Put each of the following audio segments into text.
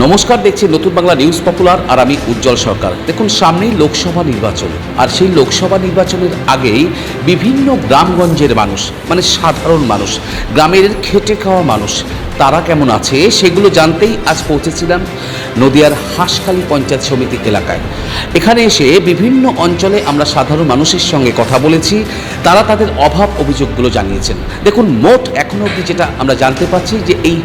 নমস্কার দেখছি নতুন বাংলা নিউজ পপুলার আর আমি উজ্জ্বল সরকার। দেখুন, সামনেই লোকসভা নির্বাচন, আর সেই লোকসভা নির্বাচনের আগেই বিভিন্ন গ্রামগঞ্জের মানুষ মানে সাধারণ মানুষ, গ্রামের খেটে খাওয়া মানুষ, তারা কেমন আছে সেগুলো জানতেই আজ পৌঁছেছিলাম নদিয়ার হাঁসখালী পঞ্চায়েত সমিতি এলাকায়। এখানে এসে বিভিন্ন অঞ্চলে আমরা সাধারণ মানুষের সঙ্গে কথা বলেছি, তারা তাদের অভাব অভিযোগগুলো জানিয়েছেন। দেখুন, মোট এখনও অবধি যেটা আমরা জানতে পারছি যে এই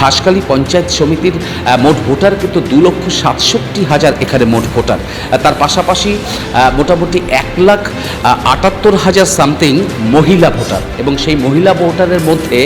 হাঁসখালী পঞ্চায়েত সমিতির মোট ভোটার কিন্তু দু লক্ষ সাতষট্টি হাজার এখানে মোট ভোটার। তার পাশাপাশি মোটামুটি এক লাখ আটাত্তর হাজার সামথিং মহিলা ভোটার। এবং সেই মহিলা ভোটারের মধ্যে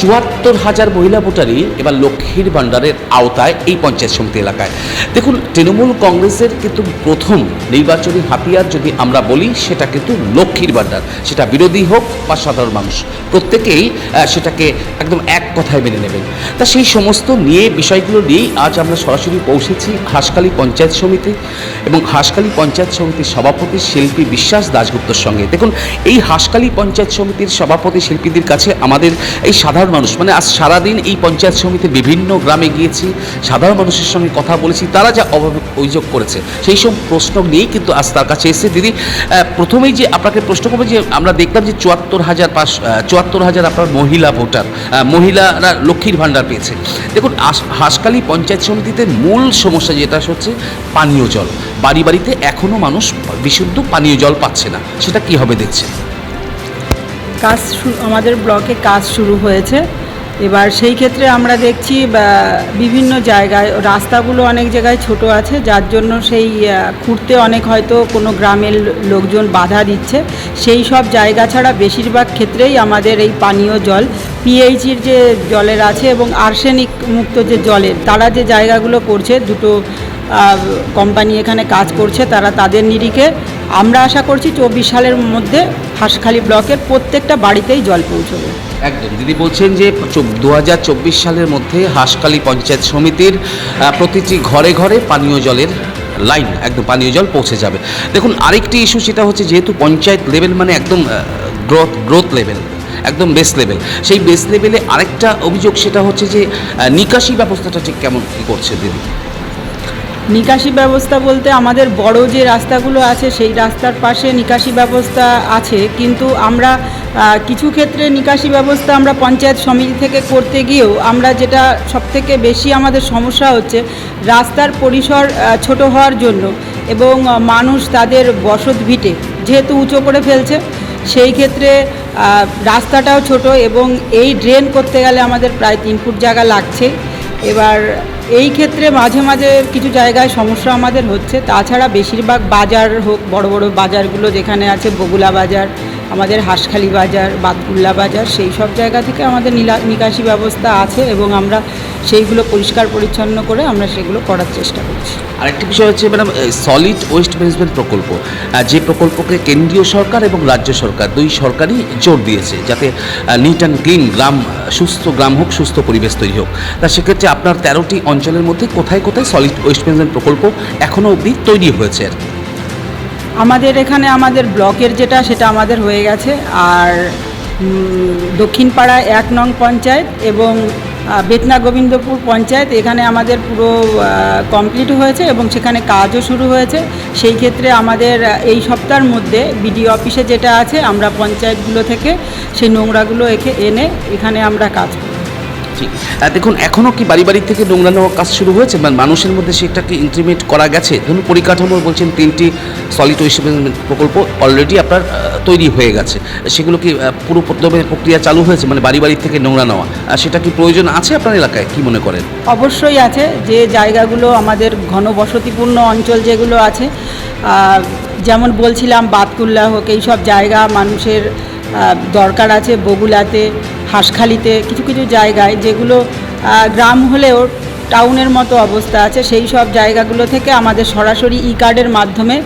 চুয়াত্তর হাজার মহিলা ভোটারই এবার লক্ষ্মীর ভাণ্ডারের আওতায় এই পঞ্চায়েত সমিতি এলাকায়। দেখুন, তৃণমূল কংগ্রেসের কিন্তু প্রথম নির্বাচনী হাতিয়ার যদি আমরা বলি, সেটা কিন্তু লক্ষ্মীর ভাণ্ডার। সেটা বিরোধী হোক বা সাধারণ মানুষ। প্রত্যেকেই সেটাকে একদম এক কথায় মেনে নেবেন। তা সেই সমস্ত নিয়ে বিষয়গুলো নিয়েই আজ আমরা সরাসরি পৌঁছেছি হাঁসখালী পঞ্চায়েত সমিতি এবং হাঁসখালী পঞ্চায়েত সমিতির সভাপতি শিল্পী বিশ্বাস দাশগুপ্তর সঙ্গে। দেখুন, এই হাঁসখালী পঞ্চায়েত সমিতির সভাপতি শিল্পীদের কাছে আমাদের এই সাধারণ মানুষ মানে আজ সারাদিন এই পঞ্চায়েত সমিতির বিভিন্ন গ্রামে গিয়েছি, সাধারণ মানুষের সঙ্গে কথা বলেছি, তারা যা অভিযোগ করেছে, সেই সব প্রশ্ন নিয়েই কিন্তু আজ তার কাছে এসে দিদি প্রথমেই যে আপনাকে প্রশ্ন করব যে আমরা দেখলাম যে চুয়াত্তর হাজার পাঁচ চুয়াত্তর হাজার আপনার মহিলা ভোটার মহিলারা লক্ষ্মীর ভাণ্ডার পেয়েছে। দেখুন হাসকালি পঞ্চায়েত সমিতিতে মূল সমস্যা যেটা হচ্ছে পানীয় জল। বাড়ি বাড়িতে এখনও মানুষ বিশুদ্ধ পানীয় জল পাচ্ছে না। সেটা কি হবে দেখছে। কাজ আমাদের ব্লকে কাজ শুরু হয়েছে। এবার সেই ক্ষেত্রে আমরা দেখছি বিভিন্ন জায়গায়, রাস্তাগুলো অনেক জায়গায় ছোট আছে, যার জন্য সেই খুঁড়তে অনেক হয়তো কোনো গ্রামের লোকজন বাধা দিচ্ছে। সেই সব জায়গা ছাড়া বেশিরভাগ ক্ষেত্রেই আমাদের এই পানীয় জল পিএইচির যে জলের আছে এবং আর্সেনিক মুক্ত যে জলের, তারা যে জায়গাগুলো করছে, দুটো কোম্পানি এখানে কাজ করছে, তারা তাদের নিরিখে। আমরা আশা করছি চব্বিশ সালের মধ্যে হাঁসখালি ব্লকের প্রত্যেকটা বাড়িতেই জল পৌঁছবে। একদম। দিদি বলছেন যে দু হাজার চব্বিশ সালের মধ্যে হাঁসখালী পঞ্চায়েত সমিতির প্রতিটি ঘরে ঘরে পানীয় জলের লাইন, একদম পানীয় জল পৌঁছে যাবে। দেখুন, আরেকটি ইস্যু সেটা হচ্ছে যেহেতু পঞ্চায়েত লেভেল মানে একদম গ্রোথ গ্রোথ লেভেল, একদম বেস লেভেল। সেই বেস লেভেলে আরেকটা অভিযোগ সেটা হচ্ছে যে নিকাশি ব্যবস্থাটা ঠিক কেমন কী করছে দিদি? নিকাশি ব্যবস্থা বলতে আমাদের বড় যে রাস্তাগুলো আছে, সেই রাস্তার পাশে নিকাশি ব্যবস্থা আছে। কিন্তু আমরা কিছু ক্ষেত্রে নিকাশি ব্যবস্থা আমরা পঞ্চায়েত সমিতি থেকে করতে গিয়েও আমরা যেটা সবথেকে বেশি আমাদের সমস্যা হচ্ছে, রাস্তার পরিসর ছোট হওয়ার জন্য এবং মানুষ তাদের বসত ভিটে যেহেতু উঁচু করে ফেলছে, সেই ক্ষেত্রে রাস্তাটাও ছোট এবং এই ড্রেন করতে গেলে আমাদের প্রায় তিন ফুট জায়গা লাগছে। এবার এই ক্ষেত্রে মাঝে মাঝে কিছু জায়গায় সমস্যা আমাদের হচ্ছে। তাছাড়া বেশিরভাগ বাজার হোক, বড় বড় বাজারগুলো যেখানে আছে, বগুলা বাজার আমাদের হাঁসখালি বাজার বাতকুল্লা বাজার, সেই সব জায়গা থেকে আমাদের নিকাশি ব্যবস্থা আছে এবং আমরা সেইগুলো পরিষ্কার পরিচ্ছন্ন করে আমরা সেগুলো করার চেষ্টা করছি। আরেকটি বিষয় হচ্ছে, ম্যাডাম সলিড ওয়েস্ট ম্যানেজমেন্ট প্রকল্প। যে প্রকল্পকে কেন্দ্রীয় সরকার এবং রাজ্য সরকার দুই সরকারই জোর দিয়েছে যাতে নিট অ্যান্ড ক্লিন গ্রাম, সুস্থ গ্রাম হোক, সুস্থ পরিবেশ তৈরি হোক। তা সেক্ষেত্রে আপনার তেরোটি অঞ্চলের মধ্যে কোথায় কোথায় সলিড ওয়েস্ট ম্যানেজমেন্ট প্রকল্প এখনও অবধি তৈরি হয়েছে? আর কি আমাদের এখানে আমাদের ব্লকের যেটা, সেটা আমাদের হয়ে গেছে। আর দক্ষিণপাড়া এক নং পঞ্চায়েত এবং বেতনা গোবিন্দপুর পঞ্চায়েত এখানে আমাদের পুরো কমপ্লিট হয়েছে এবং সেখানে কাজও শুরু হয়েছে। সেই ক্ষেত্রে আমাদের এই সপ্তাহের মধ্যে বিডিও অফিসে যেটা আছে, আমরা পঞ্চায়েতগুলো থেকে সেই নোংরাগুলো এনে এখানে আমরা কাজ ঠিক দেখুন এখনও কি বাড়ি বাড়ি থেকে নোংরা নেওয়ার কাজ শুরু হয়েছে? মানে মানুষের মধ্যে সেটাকে ইন্টিমেট করা গেছে? ধরুন, পরিকাঠামো বলছেন তিনটি সলিড ওয়েস্ট প্রকল্প অলরেডি আপনার তৈরি হয়ে গেছে। সেগুলো কি পুরো প্রথমে প্রক্রিয়া চালু হয়েছে? মানে বাড়ি বাড়ি থেকে নোংরা নেওয়া। আর সেটা কি প্রয়োজন আছে আপনার এলাকায়? কি মনে করেন? অবশ্যই আছে। যে জায়গাগুলো আমাদের ঘনবসতিপূর্ণ অঞ্চল যেগুলো আছে যেমন বলছিলাম, বাতকুল্লা হোক, এইসব জায়গা মানুষের দরকার আছে বগুলাতে, হাঁসখালিতে, কিছু কিছু জায়গায় যেগুলো গ্রাম হলেও টাউনের মতো অবস্থা আছে। সেই সব জায়গাগুলো থেকে আমাদের সরাসরি ই কার্ডের মাধ্যমে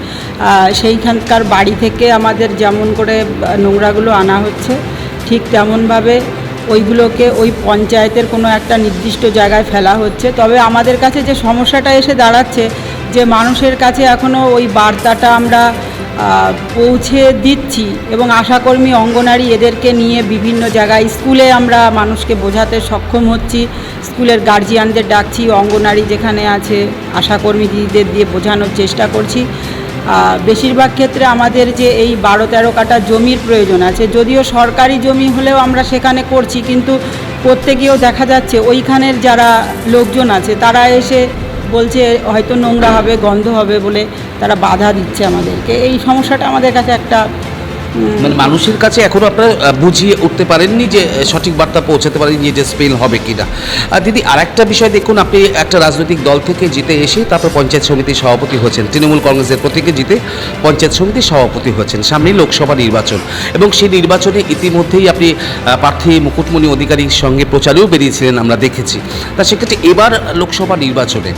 সেইখানকার বাড়ি থেকে আমাদের যেমন করে নোংরাগুলো আনা হচ্ছে, ঠিক তেমনভাবে ওইগুলোকে ওই পঞ্চায়েতের কোনো একটা নির্দিষ্ট জায়গায় ফেলা হচ্ছে। তবে আমাদের কাছে যে সমস্যাটা এসে দাঁড়াচ্ছে যে মানুষের কাছে এখনও ওই বার্তাটা আমরা পৌঁছে দিচ্ছি এবং আশাকর্মী অঙ্গনারী এদেরকে নিয়ে বিভিন্ন জায়গায় স্কুলে আমরা মানুষকে বোঝাতে সক্ষম হচ্ছি। স্কুলের গার্জিয়ানদের ডাকছি, অঙ্গনারী যেখানে আছে, আশাকর্মী দিদিদের দিয়ে বোঝানোর চেষ্টা করছি। বেশিরভাগ ক্ষেত্রে আমাদের যে এই বারো তেরো কাটা জমির প্রয়োজন আছে, যদিও সরকারি জমি হলেও আমরা সেখানে করছি, কিন্তু করতে গিয়েও দেখা যাচ্ছে ওইখানের যারা লোকজন আছে, তারা এসে বলছে, হয়তো নোংরা হবে, গন্ধ হবে বলে তারা বাধা দিচ্ছে আমাদেরকে। এই সমস্যাটা আমাদের কাছে একটা মানে মানুষের কাছে এখনও আপনারা বুঝিয়ে উঠতে পারেননি যে সঠিক বার্তা পৌঁছাতে পারেননি যে স্পেল হবে কিনা। আর দিদি, আরেকটা বিষয় দেখুন, আপনি একটা রাজনৈতিক দল থেকে জিতে এসে তারপর পঞ্চায়েত সমিতির সভাপতি হয়েছেন। তৃণমূল কংগ্রেসের প্রতীকে জিতে পঞ্চায়েত সমিতির সভাপতি হয়েছেন। সামনেই লোকসভা নির্বাচন। এবং সেই নির্বাচনে ইতিমধ্যেই আপনি প্রার্থী মুকুটমণি অধিকারীর সঙ্গে প্রচারেও বেরিয়েছিলেন, আমরা দেখেছি। তা সেক্ষেত্রে এবার লোকসভা নির্বাচনে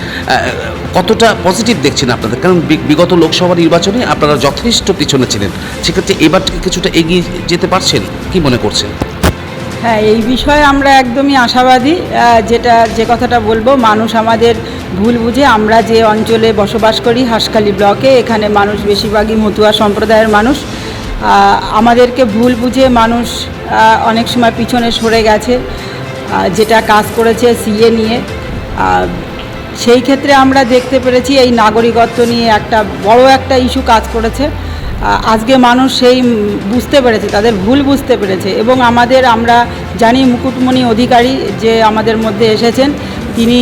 কতটা পজিটিভ দেখছেন আপনাদের কারণ বিগত লোকসভা নির্বাচনে আপনারা যথেষ্ট পিছনে ছিলেন। সেক্ষেত্রে এবার থেকে কিছুটা এগিয়ে যেতে পারছেন? কি মনে করছেন? হ্যাঁ এই বিষয়ে আমরা একদমই আশাবাদী। যেটা, যে কথাটা বলব, মানুষ আমাদের ভুল বুঝে আমরা যে অঞ্চলে বসবাস করি, হাঁসখালি ব্লকে, এখানে মানুষ বেশিরভাগই মতুয়া সম্প্রদায়ের মানুষ। আমাদেরকে ভুল বুঝে মানুষ অনেক সময় পিছনে সরে গেছে। যেটা কাজ করেছে সিএ নিয়ে। সেই ক্ষেত্রে আমরা দেখতে পেরেছি এই নাগরিকত্ব নিয়ে একটা বড় একটা ইস্যু কাজ করেছে। আজকে মানুষ সেই বুঝতে পেরেছে, তাদের ভুল বুঝতে পেরেছে এবং আমাদের আমরা জানি মুকুটমণি অধিকারী যে আমাদের মধ্যে এসেছেন, তিনি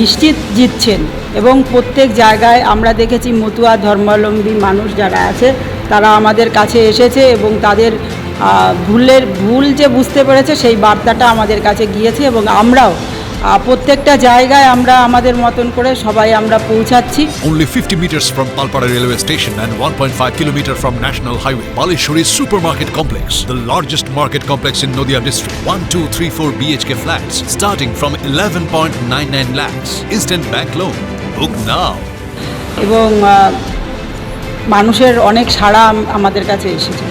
নিশ্চিত জিতছেন এবং প্রত্যেক জায়গায় আমরা দেখেছি মতুয়া ধর্মাবলম্বী মানুষ যারা আছে, তারা আমাদের কাছে এসেছে এবং তাদের ভুলের, ভুল যে বুঝতে পেরেছে সেই বার্তাটা আমাদের কাছে গিয়েছে এবং আমরাও প্রত্যেকটা জায়গায় আমরা আমাদের মতন করে সবাই আমরা পৌঁছাচ্ছি Only 50 meters from Palpara railway station and 1.5 kilometer from National Highway. Palishuri Supermarket Complex, the largest market complex in Noida district. 1, 2, 3, 4 BHK flats starting from 11.99 lakhs. Instant bank loan. Book now. এবং মানুষের অনেক সাড়া আমাদের কাছে এসেছে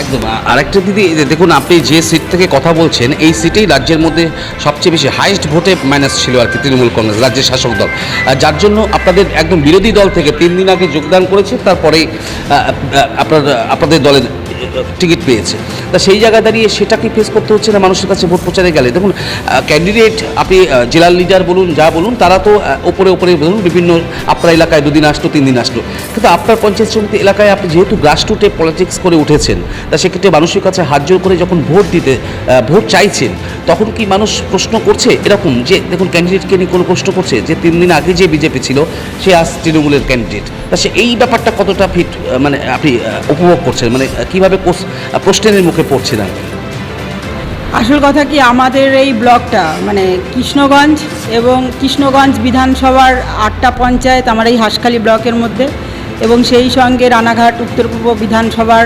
একদম। আরেকটা দিদি দেখুন আপনি যে সিট থেকে কথা বলছেন, এই সিটেই রাজ্যের মধ্যে সবচেয়ে বেশি হাইস্ট ভোটে মাইনাস ছিল আর কি তৃণমূল কংগ্রেস, রাজ্যের শাসক দল। যার জন্য আপনাদের একদম বিরোধী দল থেকে তিন দিন আগে যোগদান করেছে তারপরে আপনার, আপনাদের দলের টিকিট পেয়েছে। তা সেই জায়গায় দাঁড়িয়ে সেটাকে ফেস করতে হচ্ছে না মানুষের কাছে ভোট প্রচারে গেলে? দেখুন ক্যান্ডিডেট আপনি জেলার লিডার বলুন, যা বলুন, তারা তো ওপরে ওপরে বলুন, বিভিন্ন আপনার এলাকায় দুদিন আসলো, তিন দিন আসলো। কিন্তু আপনার পঞ্চায়েত সমিতি এলাকায় আপনি যেহেতু গ্রাসরুটে পলিটিক্স করে উঠেছেন তা সেক্ষেত্রে মানুষের কাছে হাত জোর করে যখন ভোট দিতে ভোট চাইছেন, তখন কি মানুষ প্রশ্ন করছে এরকম যে, দেখুন ক্যান্ডিডেটকে নিয়ে কোনো প্রশ্ন করছে যে, তিন দিন আগে যে বিজেপি ছিল, সে আজ তৃণমূলের ক্যান্ডিডেট তা সে এই ব্যাপারটা কতটা ফিট মানে আপনি উপভোগ করছেন? মানে কীভাবে প্রশ্নের মুখে পড়ছে না? আসল কথা কি, আমাদের এই ব্লকটা মানে কৃষ্ণগঞ্জ এবং কৃষ্ণগঞ্জ বিধানসভার আটটা পঞ্চায়েত, আমার এই হাঁসখালি ব্লকের মধ্যে, এবং সেই সঙ্গে রানাঘাট উত্তর পূর্ব বিধানসভার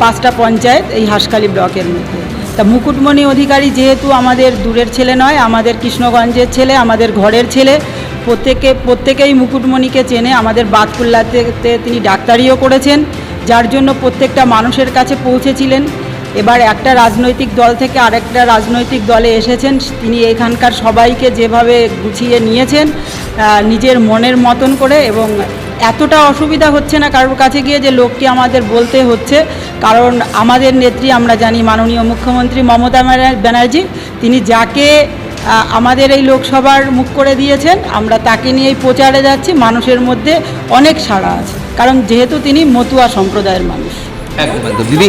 পাঁচটা পঞ্চায়েত এই হাঁসখালি ব্লকের মধ্যে। তা মুকুটমণি অধিকারী যেহেতু আমাদের দূরের ছেলে নয়, আমাদের কৃষ্ণগঞ্জের ছেলে, আমাদের ঘরের ছেলে, প্রত্যেকে প্রত্যেকেই মুকুটমণিকে চেনে, আমাদের বাতকুল্লাতে তে তিনি ডাক্তারিও করেছেন, যার জন্য প্রত্যেকটা মানুষের কাছে পৌঁছেছিলেন। এবার একটা রাজনৈতিক দল থেকে আরেকটা রাজনৈতিক দলে এসেছেন। তিনি এখানকার সবাইকে যেভাবে গুছিয়ে নিয়েছেন নিজের মনের মতন করে এবং এতটা অসুবিধা হচ্ছে না কারোর কাছে গিয়ে যে লোকটি আমাদের বলতে হচ্ছে। কারণ আমাদের নেত্রী, আমরা জানি মাননীয় মুখ্যমন্ত্রী মমতা ব্যানার্জি, তিনি যাকে আমাদের এই লোকসভার মুখ করে দিয়েছেন, আমরা তাকে নিয়েই প্রচারে যাচ্ছি, মানুষের মধ্যে অনেক সাড়া আছে। কারণ যেহেতু তিনি মতুয়া সম্প্রদায়ের মানুষ। একদম। দিদি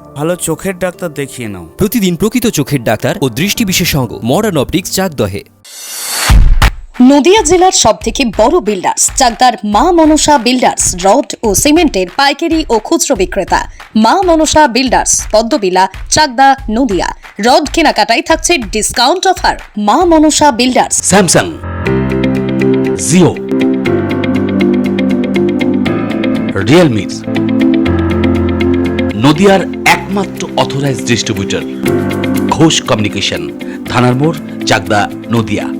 ভালো চোখের ডাক্তার দেখিয়ে নাও। প্রতিদিন প্রকৃত চোখের ডাক্তার ও দৃষ্টি বিশেষজ্ঞ মডার্ন অপটিক্স চাকদহে। নদিয়া জেলার সব থেকে বড় বিল্ডার্স চাকদার মা মনসা বিল্ডার্স রড ও সিমেন্টের পাইকারি ও খুচরো বিক্রেতা। মা মনসা বিল্ডার্স পদ্মবিলা চাকদা নদিয়া। রড কেনাকাটায় থাকছে discount offer Maa Manasa builders Samsung Jio Realme নদিয়ার একমাত্র অথরাইজড ডিস্ট্রিবিউটর ঘোষ কমিউনিকেশন থানার মোড় চাকদা নদিয়া।